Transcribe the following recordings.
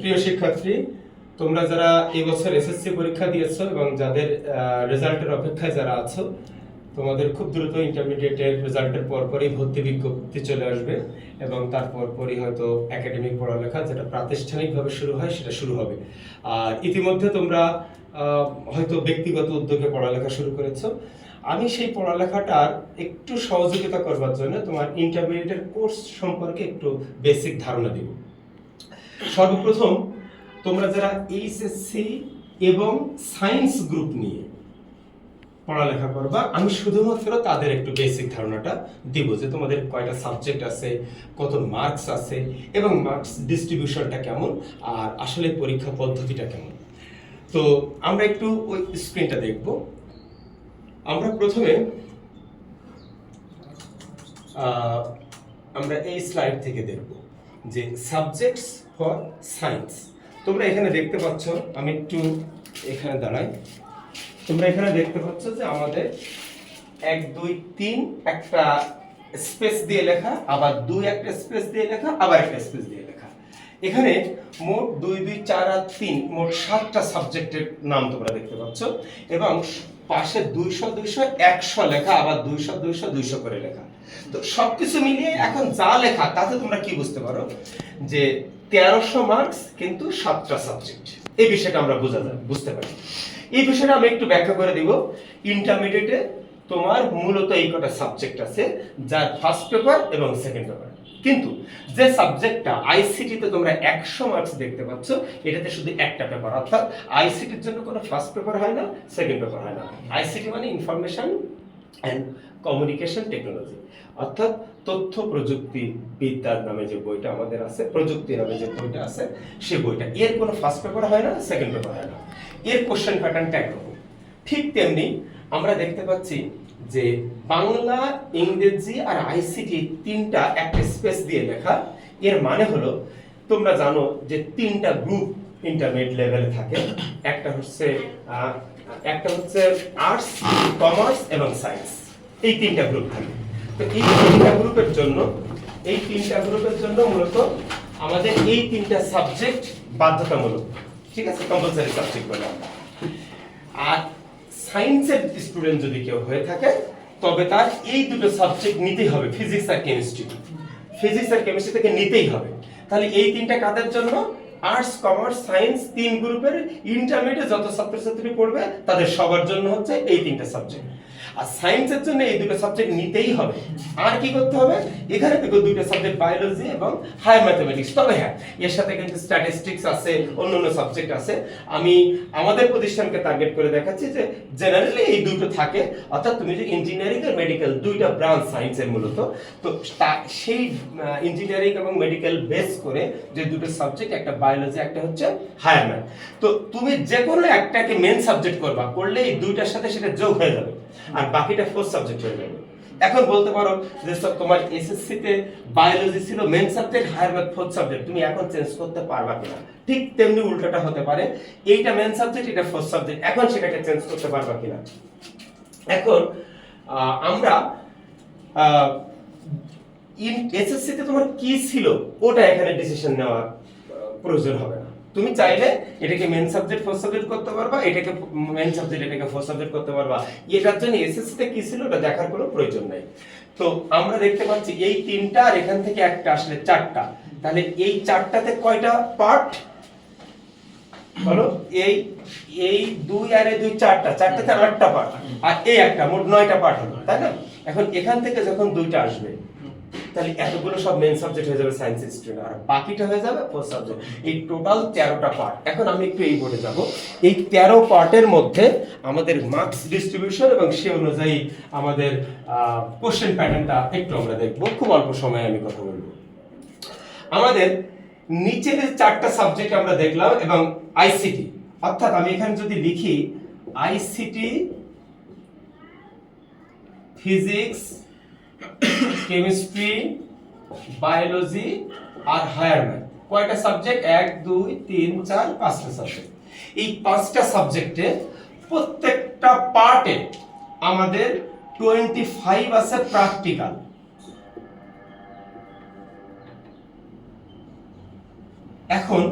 প্রিয় শিক্ষার্থী, তোমরা যারা এই বছর এসএসসি পরীক্ষা দিয়েছ এবং যাদের রেজাল্টের অপেক্ষায় যারা আছো, তোমাদের খুব দ্রুত ইন্টারমিডিয়েটের রেজাল্টের পরপরই ভর্তি বিজ্ঞপ্তি চলে আসবে এবং তারপর পরই হয়তো একাডেমিক পড়ালেখা যেটা প্রাতিষ্ঠানিকভাবে শুরু হয় সেটা শুরু হবে। আর ইতিমধ্যে তোমরা হয়তো ব্যক্তিগত উদ্যোগে পড়ালেখা শুরু করেছ। আমি সেই পড়ালেখাটার একটু সহযোগিতা করবার জন্য তোমার ইন্টারমিডিয়েটের কোর্স সম্পর্কে একটু বেসিক ধারণা দিব। সর্বপ্রথম তোমরা যারা এইচএসসি এবং সায়েন্স গ্রুপ নিয়ে পড়ালেখা করবা আমি শুধুমাত্র তাদের একটু বেসিক ধারণাটা দিব যে তোমাদের কয়টা সাবজেক্ট আছে, কত মার্কস আছে, এবং মার্কস ডিস্ট্রিবিউশনটা কেমন, আর আসলে পরীক্ষা পদ্ধতিটা কেমন। তো আমরা একটু ওই স্ক্রিনটা দেখব। আমরা প্রথমে আমরা এই স্লাইড থেকে দেখব। যে সাবজেক্টস ফর সায়েন্স তোমরা এখানে দেখতে পাচ্ছ, আমি একটু এখানে দাঁড়াই। তোমরা এখানে দেখতে পাচ্ছ যে আমাদের এক, দুই, তিন একটা স্পেস দিয়ে লেখা, আবার দুই একটা স্পেস দিয়ে লেখা, আবার একটা স্পেস দিয়ে লেখা। এখানে মোট দুই দুই, চার আর তিন, মোট সাতটা সাবজেক্টের নাম তোমরা দেখতে পাচ্ছ, এবং পাশে দুইশো দুইশো, একশো লেখা, আবার দুইশো দুইশো দুইশো করে লেখা। তো সবকিছু মিলিয়ে এখন যা লেখা, তাতে তোমরা কি বুঝতে পারো? যে তেরোশো মার্কস কিন্তু সাতটা সাবজেক্ট এই বিষয়টা আমরা বোঝা যায়, বুঝতে পারি। এই বিষয়টা আমি একটু ব্যাখ্যা করে দিব। ইন্টারমিডিয়েটে তোমার মূলত এই কটা সাবজেক্ট আছে, যার ফার্স্ট পেপার এবং সেকেন্ড পেপার কিন্তু যে সাবজেক্টটা আইসিটিতে তোমরা একশো মার্কস দেখতে পাচ্ছ, এটাতে শুধু একটা পেপার অর্থাৎ আইসিটির জন্য কোনো ফার্স্ট পেপার হয় না সেকেন্ড পেপার হয় না। আইসিটি মানে ইনফরমেশন অ্যান্ড কমিউনিকেশন টেকনোলজি অর্থাৎ তথ্য প্রযুক্তি বিদ্যার নামে যে বইটা আমাদের আছে প্রযুক্তি নামে যে বইটা আছে, সে বইটা। এর কোনো ফার্স্ট পেপার হয় না সেকেন্ড পেপার হয় না। এর কোশ্চেন প্যাটার্নটা একরকম। ঠিক তেমনি আমরা দেখতে পাচ্ছি যে বাংলা, ইংরেজি আর আইসিটি তিনটা একটা স্পেস দিয়ে লেখা। এর মানে হলো, তোমরা জানো যে তিনটা গ্রুপ ইন্টারমিডিয়েট লেভেলে থাকে। একটা হচ্ছে একটা হচ্ছে আর্টস কমার্স এবং সায়েন্স এই তিনটা গ্রুপ থাকে। তো এই তিনটা গ্রুপের জন্য, এই তিনটা গ্রুপের জন্য মূলত আমাদের এই তিনটা সাবজেক্ট বাধ্যতামূলক। ঠিক আছে? কম্পালসারি সাবজেক্ট বলে আর সায়েন্সের স্টুডেন্ট যদি কেউ হয়ে থাকে, তবে তার এই দুটো সাবজেক্ট নিতেই হবে ফিজিক্স আর কেমিস্ট্রি ফিজিক্স আর কেমিস্ট্রি থেকে নিতেই হবে। তাহলে এই তিনটা কাদের জন্য? আর্টস কমার্স সায়েন্স তিন গ্রুপের ইন্টারমিডিয়েট যত ছাত্রছাত্রী পড়বে, তাদের সবার জন্য হচ্ছে এই তিনটা সাবজেক্ট আর সায়েন্সের জন্য এই দুটো সাবজেক্ট নিতেই হবে। আর কি করতে হবে? এখানে থেকে দুটো সাবজেক্ট বায়োলজি এবং হায়ার ম্যাথমেটিক্স তবে হ্যাঁ এর সাথে কিন্তু স্ট্যাটিস্টিক্স আছে অন্যান্য সাবজেক্ট আছে। আমি আমাদের প্রতিষ্ঠানকে টার্গেট করে দেখাচ্ছি যে জেনারেলি এই দুটো থাকে। অর্থাৎ তুমি যে ইঞ্জিনিয়ারিং আর মেডিকেল দুইটা ব্রাঞ্চ সায়েন্সের মূলত। তা- সেই ইঞ্জিনিয়ারিং এবং মেডিকেল বেস করে যে দুটো সাবজেক্ট একটা বায়োলজি একটা হচ্ছে হায়ার ম্যাথ তো তুমি যে কোনো একটাকে মেন সাবজেক্ট করবা করলে এই দুইটার সাথে সেটা যোগ হয়ে যাবে, আর বাকিটা ফোর্থ সাবজেক্ট হয়ে যাবে। এখন বলতে পারো যে তোমার এসএসসি তে বায়োলজি ছিল main subject higher math fourth subject তুমি এখন চেঞ্জ করতে পারবা কিনা? ঠিক তেমনি উল্টোটা হতে পারে, এইটা মেন সাবজেক্ট এটা ফোর্থ সাবজেক্ট এখন সেটাকে চেঞ্জ করতে পারবা কিনা? এখন আমরা এসএসসি তে তোমার কি ছিল, ওটা এখানে ডিসিশন নেওয়া প্রয়োজন হবে না। তুমি চাইলে এটাকে মেন সাবজেক্ট ফোর্থ সাবজেক্ট করতে পারবা, এটাকে মেন সাবজেক্ট এটাকে ফোর্থ সাবজেক্ট করতে পারবা। এটার জন্য এসএসসি তে কি ছিল, ওটা দেখার কোনো প্রয়োজন নাই। তো আমরা দেখতে পাচ্ছি এই তিনটা আর এখান থেকে একটা আসলে চারটা। তাহলে এই চারটাতে কয়টা পার্ট বলো? এই এই দুই আর এই দুই চারটা। চারটাতে আটটা পার্ট আর এই একটা, মোট নয়টা পার্ট হলো, তাই না? এখন এখান থেকে যখন দুইটা আসবে তাহলে এতগুলো সব মেন সাবজেক্ট হয়ে যাবে সায়েন্স স্টুডেন্ট আর বাকিটা হয়ে যাবে ফোর্থ সাবজেক্ট এই টোটাল তেরোটা পার্ট এখন আমি একটু এই বোর্ডে যাব। এই তেরো পার্টের মধ্যে আমাদের মার্কস ডিস্ট্রিবিউশন এবং সে অনুযায়ী আমাদের কোশ্চেন প্যাটার্নটা একটু আমরা দেখব। খুব অল্প সময়ে আমি কথা বলব। আমাদের নিচের চারটা সাবজেক্ট আমরা দেখলাম এবং আইসিটি অর্থাৎ আমি এখানে যদি লিখি আইসিটি ফিজিক্স কেমিস্ট্রি বায়োলজি আর হায়ার ম্যাথ। কয়টা সাবজেক্ট? এক দুই তিন চার পাঁচটা সাবজেক্ট এই পাঁচটা সাবজেক্টে প্রত্যেকটা পার্টে আমাদের টোয়েন্টি ফাইভ আছে প্র্যাকটিক্যাল এখন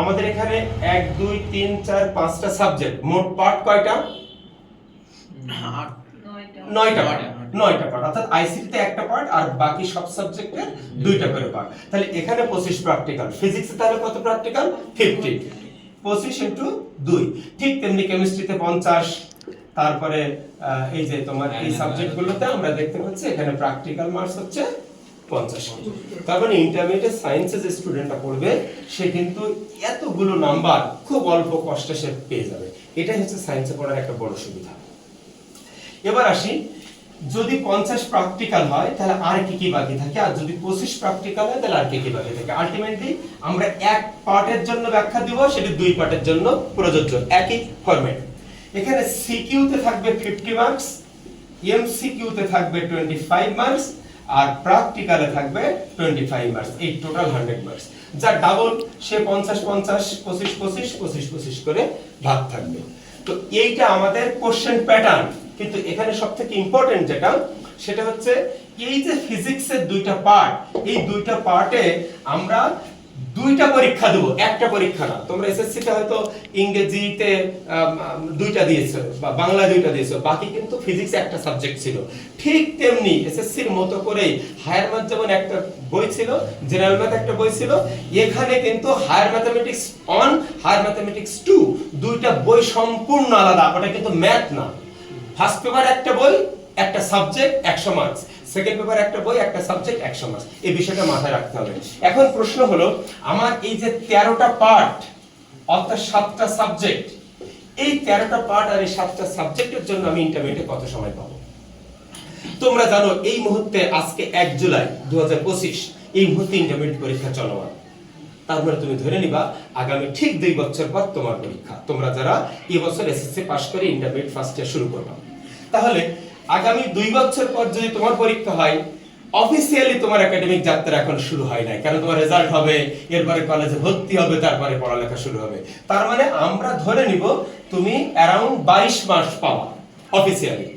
আমাদের এখানে এক দুই তিন চার পাঁচটা সাবজেক্ট মোট পার্ট কয়টা? আট। নয়টা। নয়টা। পার্ট অর্থাৎ আইসিটিতে একটা পার্ট আর বাকি সব সাবজেক্টের দুইটা করে পার্ট তাহলে এখানে পঁচিশ প্র্যাকটিক্যাল ফিজিক্সে তাহলে কত প্র্যাকটিক্যাল ফিফটি পঁচিশ ইন্টু দুই। ঠিক তেমনি কেমিস্ট্রিতে পঞ্চাশ। তারপরে এই যে তোমার এই সাবজেক্টগুলোতে আমরা দেখতে পাচ্ছি এখানে প্র্যাকটিক্যাল মার্কস হচ্ছে পঞ্চাশ। তার মানে ইন্টারমিডিয়েট সায়েন্সে যে স্টুডেন্টটা পড়বে, সে কিন্তু এতগুলো নাম্বার খুব অল্প কষ্টে সে পেয়ে যাবে। এটাই হচ্ছে সায়েন্সে পড়ার একটা বড় সুবিধা। এবার আসি যদি পঞ্চাশ প্র্যাকটিক্যাল হয়, তাহলে আর কি কি বাকি থাকে? আর যদি পঁচিশ প্র্যাকটিক্যাল হয়, তাহলে আর কি কি বাকি থাকে? আলটিমেটলি আমরা এক পার্টের জন্য ব্যাখ্যা দিব, সেটি দুই পার্টের জন্য প্রযোজ্য, একই ফরম্যাট এখানে সিকিউতে থাকবে ফিফটি মার্কস এমসিকিউতে থাকবে টোয়েন্টি ফাইভ মার্কস আর প্র্যাকটিক্যালে থাকবে টোয়েন্টি ফাইভ মার্কস এই টোটাল হান্ড্রেড মার্কস যা ডাবল সে পঞ্চাশ পঞ্চাশ, পঁচিশ পঁচিশ পঁচিশ পঁচিশ করে ভাগ থাকবে। তো এইটা আমাদের কোশ্চেন প্যাটার্ন কিন্তু এখানে সব থেকে ইম্পর্টেন্ট যেটা, সেটা হচ্ছে এই যে ফিজিক্সের দুইটা পার্ট এই দুইটা পার্টে আমরা দুইটা পরীক্ষা দেবো, একটা পরীক্ষা না। তোমরা এসএসসি তে হয়তো ইংরেজিতে দুইটা দিয়েছ, বা বাংলা দুইটা দিয়েছ, বাকি কিন্তু ফিজিক্স একটা সাবজেক্ট ছিল। ঠিক তেমনি এসএসসি এসএসসির মতো করেই হায়ার ম্যাথ যেমন একটা বই ছিল জেনারেল ম্যাথ একটা বই ছিল, এখানে কিন্তু higher mathematics one higher mathematics two দুইটা বই সম্পূর্ণ আলাদা, ওটা কিন্তু ম্যাথ না। ফার্স্ট পেপার একটা বই, একটা সাবজেক্ট একশো মার্কস সেকেন্ড পেপার একটা বই, একটা সাবজেক্ট একশো মার্কস এই বিষয়টা মাথায় রাখতে হবে। এখন প্রশ্ন হলো, আমার এই যে তেরোটা পার্ট অর্থাৎ সাতটা সাবজেক্ট এই তেরোটা পার্ট আর এই সাতটা সাবজেক্টের জন্য আমি ইন্টারমিডিয়েটে কত সময় পাবো? তোমরা জানো, এই মুহূর্তে আজকে এক জুলাই দু হাজার পঁচিশ, এই মুহূর্তে ইন্টারমিডিয়েট পরীক্ষা চলমান। তারপরে তুমি ধরে নিবা, আগামী ঠিক দুই বছর পর তোমার পরীক্ষা। তোমরা যারা এই বছর এসএসসি পাস করে ইন্টারমিডিয়েট ফার্স্ট ইয়ার শুরু করবা। তাহলে আগামী দুই বছর পর যদি তোমার পরীক্ষা হয় অফিসিয়ালি তোমার একাডেমিক যাত্রা এখন শুরু হয় নাই। কারণ তোমার রেজাল্ট হবে, এরপরে কলেজে ভর্তি হবে, তারপরে পড়ালেখা শুরু হবে। তার মানে আমরা ধরে নিব, তুমি অ্যারাউন্ড বাইশ মাস পাওয়া অফিসিয়ালি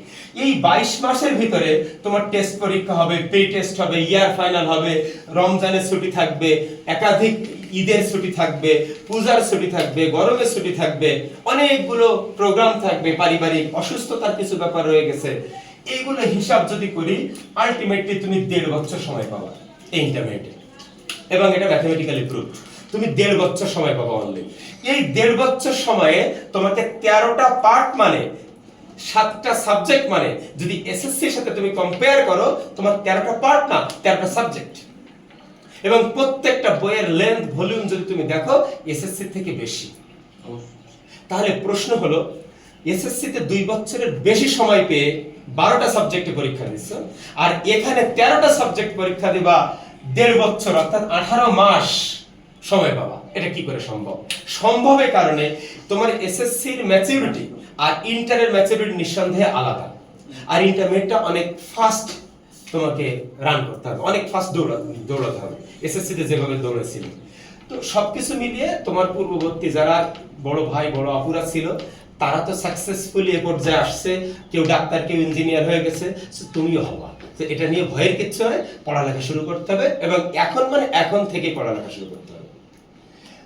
এই বাইশ মাসের ভিতরে তোমার টেস্ট পরীক্ষা হবে প্রি টেস্ট হবে ইয়ার ফাইনাল হবে, রমজানের ছুটি থাকবে, একাধিক ঈদের ছুটি থাকবে, পূজার ছুটি থাকবে, গরমের ছুটি থাকবে, অনেকগুলো প্রোগ্রাম থাকবে, পারিবারিক অসুস্থতার কিছু ব্যাপার রয়ে গেছে। এইগুলো হিসাব যদি করি আলটিমেটলি তুমি দেড় বছর সময় পাবা এই ইন্টারমিডিয়েটে এবং এটা ম্যাথমেটিক্যালি প্রুফ তুমি দেড় বছর সময় পাবা অনলি এই দেড় বছর সময়ে তোমাকে তেরোটা পার্ট মানে সাতটা সাবজেক্ট মানে যদি এসএসসি এর সাথে তুমি কম্পেয়ার করো, তোমার তেরোটা পার্ট না, তেরোটা সাবজেক্ট এবং প্রত্যেকটা বইয়ের লেন্থ ভলিউম যদি তুমি দেখো এসএসসি থেকে বেশি। তাহলে প্রশ্ন হলো এসএসসি তে দুই বছরের বেশি সময় পেয়ে বারোটা সাবজেক্টে পরীক্ষা দিচ্ছ আর এখানে তেরোটা সাবজেক্ট পরীক্ষা দিবা দেড় বছর, অর্থাৎ আঠারো মাস সময় পাবা। এটা কি করে সম্ভব? সম্ভবের কারণে তোমার এসএসসির ম্যাচুরিটি আর ইন্টারের ম্যাচিউরিটি নিঃসন্দেহে আলাদা। আর ইন্টারমিডিয়েটটা অনেক ফাস্ট তোমাকে রান করতে হবে। অনেক ফাস্ট দৌড়া দৌড়াতে হবে। এসএসসি তে যেভাবে দৌড়েছিল তো সবকিছু মিলিয়ে তোমার পূর্ববর্তী যারা বড় ভাই, বড় আপুরা ছিল, তারা তো সাকসেসফুলি এ পর্যায়ে আসছে। কেউ ডাক্তার, কেউ ইঞ্জিনিয়ার হয়ে গেছে। তুমিও হবা। তো এটা নিয়ে ভয়ের কিচ্ছু নয় পড়ালেখা শুরু করতে হবে এবং এখন মানে এখন থেকে পড়ালেখা শুরু করতে হবে।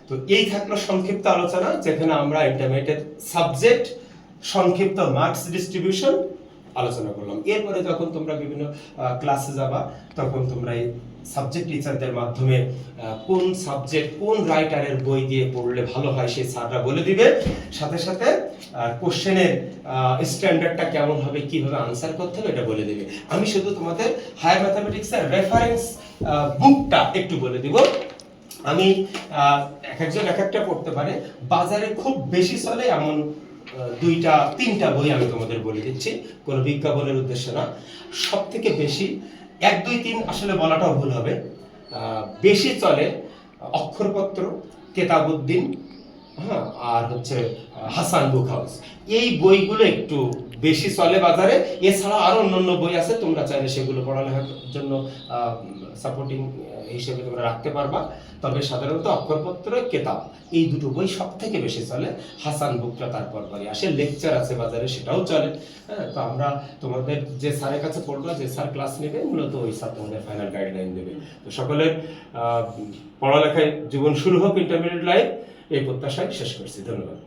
তো এই থাকল সংক্ষিপ্ত আলোচনা, যেখানে আমরা ইন্টারমিডিয়েট সাবজেক্ট সংক্ষিপ্ত মার্কস ডিস্ট্রিবিউশন আলোচনা করলাম। এরপরে যখন তোমরা বিভিন্ন ক্লাসে যাবা, তখন তোমরা এই সাবজেক্ট টিচারদের মাধ্যমে কোন সাবজেক্ট কোন রাইটারের বই দিয়ে পড়লে ভালো হয় সেই স্যাররা বলে দিবে। সাথে সাথে কোশ্চেনের স্ট্যান্ডার্ডটা কেমন হবে, কীভাবে আনসার করতে হবে, এটা বলে দিবে। আমি শুধু তোমাদের হায়ার ম্যাথামেটিক্সের রেফারেন্স বুকটা একটু বলে দিব। আমি এক একজন এক একটা পড়তে পারে। বাজারে খুব বেশি চলে এমন দুইটা, তিনটা বই আমি তোমাদের বলে দিচ্ছি, কোনো বিজ্ঞাপনের উদ্দেশ্য না। সব থেকে বেশি, এক, দুই, তিন আসলে বলাটাও ভুল হবে। বেশি চলে অক্ষরপত্র কেতাবুদ্দিন হ্যাঁ আর হচ্ছে হাসান বুক হাউস। এই বইগুলো একটু বেশি চলে বাজারে। এছাড়া আরও অন্যান্য বই আছে, তোমরা চাইলে সেগুলো পড়ালেখার জন্য সাপোর্টিং হিসেবে তোমরা রাখতে পারবা। তবে সাধারণত অক্ষরপত্র, কেতাব, এই দুটো বই সব থেকে বেশি চলে। হাসান বুকটা তারপর পরে আসে, লেকচার আছে বাজারে, সেটাও চলে। হ্যাঁ তো আমরা তোমাদের যে স্যারের কাছে পড়বা, যে স্যার ক্লাস নেবে, মূলত ওই স্যার তোমাদের ফাইনাল গাইডলাইন দেবে। তো সকলের পড়ালেখায় জীবন শুরু হোক ইন্টারমিডিয়েট লাইফ এই প্রত্যাশায় শেষ করছি। ধন্যবাদ।